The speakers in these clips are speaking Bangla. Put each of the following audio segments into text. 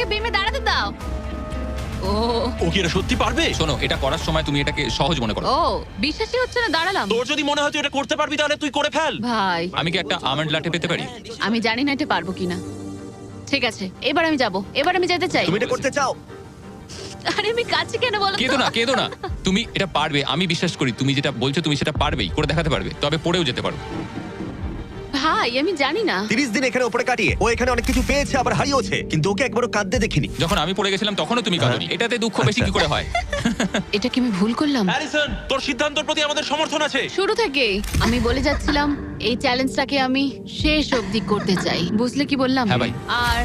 আমাকে বিমে দাঁড়াতে দাও। ও। ও কি এটা সত্যি পারবে? শোনো এটা করার সময় তুমি এটাকে সহজ মনে করো। ও বিশ্বাসই হচ্ছে না দাঁড়ালাম। তোর যদি মনে হয় তুই এটা করতে পারবি তাহলে তুই করে ফেল। ভাই। আমি কি একটা আমন্ড লাটে পেতে পারি? আমি জানি না এটা পারব কিনা। ঠিক আছে এবার আমি যাব। এবার আমি যেতে চাই। তুমি এটা করতে চাও? আরে আমি কাছে কেন বলো? কেঁদো না কেঁদো না। তুমি এটা পারবে আমি বিশ্বাস করি। তুমি যেটা বলছো তুমি সেটা পারবেই করে দেখাতে পারবে। তবে পড়েও যেতে পারো। ভাই আমি জানি না। তিরিশ দিন এখানে উপরে কাটিয়ে ও এখানে অনেক কিছু পেয়েছে আবার হারিয়েছে কিন্তু ওকে একবারও কাঁদতে দেখিনি। যখন আমি পড়ে গেছিলাম তখনও তুমি কাঁদোনি। এটাতে দুঃখ বেশি কি করে হয়? এটা কি আমি ভুল করলাম? হ্যারিসন তোর সিদ্ধান্তের প্রতি আমাদের সমর্থন আছে। শুরু থেকে আমি বলে যাচ্ছিলাম এই চ্যালেঞ্জটাকে আমি শেষ অবধি করতে চাই। বুঝলে কি বললাম? হ্যাঁ ভাই। আর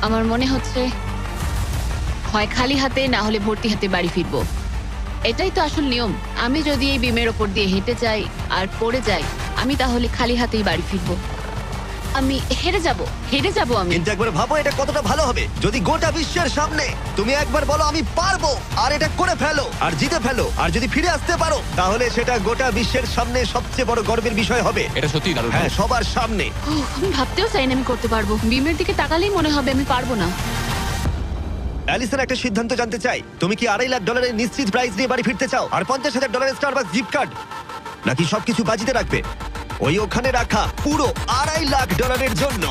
আমার মনে হচ্ছে হয় খালি হাতে না হলে ভর্তি হাতে বাড়ি ফিরবো। এটাই তো আসল নিয়ম। আমি যদি এই বিমের ওপর দিয়ে হেঁটে যাই আর পড়ে যাই আমি তাহলে খালি হাতেই বাড়ি ফিরবো। আমি হেরে যাব হেরে যাব আমি। কিন্তু একবার ভাবো এটা কতটা ভালো হবে। যদি গোটা বিশ্বের সামনে তুমি একবার বলো আমি পারব আর এটা করে ফেলো আর জিতে ফেলো আর যদি ফিরে আসতে পারো তাহলে সেটা গোটা বিশ্বের সামনে সবচেয়ে বড় গর্বের বিষয় হবে। এটা সত্যি দারুণ হ্যাঁ সবার সামনে। উফ, আমি ভাবতেও চাই না আমি করতে পারব। বিমের দিকে তাকালেই মনে হবে আমি পারব না। অ্যালিসন একটা সিদ্ধান্ত জানতে চাই। তুমি কি আড়াই লাখ ডলারের নিশ্চিত প্রাইস নিয়ে বাড়ি ফিরতে চাও? আর পঞ্চাশ হাজার ডলারের স্টারবাক্স গিফট কার্ড নাকি সবকিছু বাজিতে রাখবে? ওই ওখানে রাখা পুরো আড়াই লাখ ডলারের জন্য।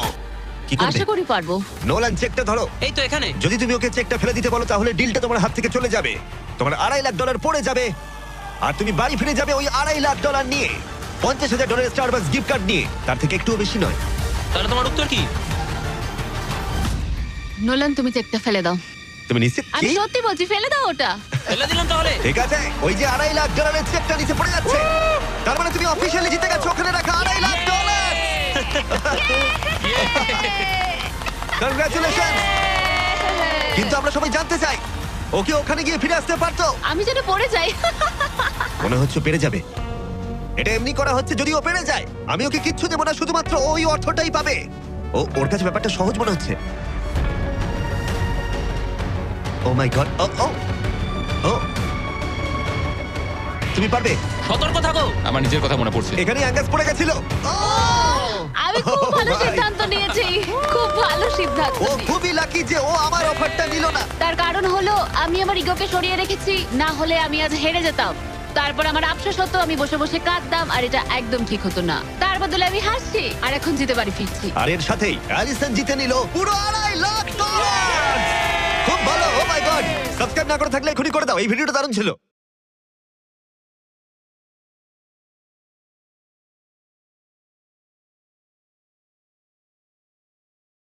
কি করবে? করি পারব। নোলান চেকটা ধরো। এই তো এখানে। যদি তুমি ওকে চেকটা ফেলে দিতে বলো তাহলে ডিলটা তোমার হাত থেকে চলে যাবে। তোমার আড়াই লাখ ডলার পড়ে যাবে। আর তুমি বাড়ি ফিরে যাবে ওই আড়াই লাখ ডলার নিয়ে। পঞ্চাশ হাজার ডলারের স্টারবাক্স গিফট কার্ড নিয়ে। তার থেকে একটুও বেশি নয়। তাহলে তোমার উত্তর কি? নোলান তুমি চেকটা ফেলে দাও। তুমি নিশ্চিত? আমি কি? সত্যি বলছি ফেলে দাও ওটা। ফেলে দিলাম তাহলে। ঠিক আছে ওই যে আড়াই লাখ ডলারের চেকটা নিচে পড়ে যাচ্ছে। তার মানে তুমি অফিসিয়ালি জিতে গেছো ওখানে রাখা আড়াই লাখ ডলার কনগ্রাচুলেশন কিন্তু আমরা সবাই জানতে চাই ওকে ওখানে গিয়ে ফিরে আসতে পারতো? আমি যেন পড়ে যাই। মনে হচ্ছে পেরে যাবে। এটা এমনি করা হচ্ছে যদি ও পেরে যায়। আমি ওকে কিচ্ছু দেবো না শুধুমাত্র ওই অর্থটাই পাবে। ও ওর কাছে ব্যাপারটা সহজ মনে হচ্ছে। ও মাই গড ও ও ও তুমি পারবে? সতর্ক থাকো। আমার নিজের কথা মনে পড়ছে। এখানে অ্যাঙ্গাস পড়ে গেছিল। আমি খুব ভালো সিদ্ধান্ত নিয়েছি। খুব ভালো সিদ্ধান্ত ও খুবই লাকি যে ও আমার অফারটা নিল না। তার কারণ হলো আমি আমার ইগোকে সরিয়ে রেখেছি না হলে আমি আজ হেরে যেতাম। তারপর আমার আফসোস হতো আমি বসে বসে কাঁদতাম আর এটা একদম ঠিক হতো না। তার বদলে আমি হাসছি আর এখন জিতে বাড়ি ফিরছি। আর এর সাথেই অ্যালিসন জিতে নিল পুরো আড়াই লাখ ডলার খুব ভালো ও মাই গড সাবস্ক্রাইব না করে থাকলে এখনই করে দাও এই ভিডিওটা দারুণ ছিল।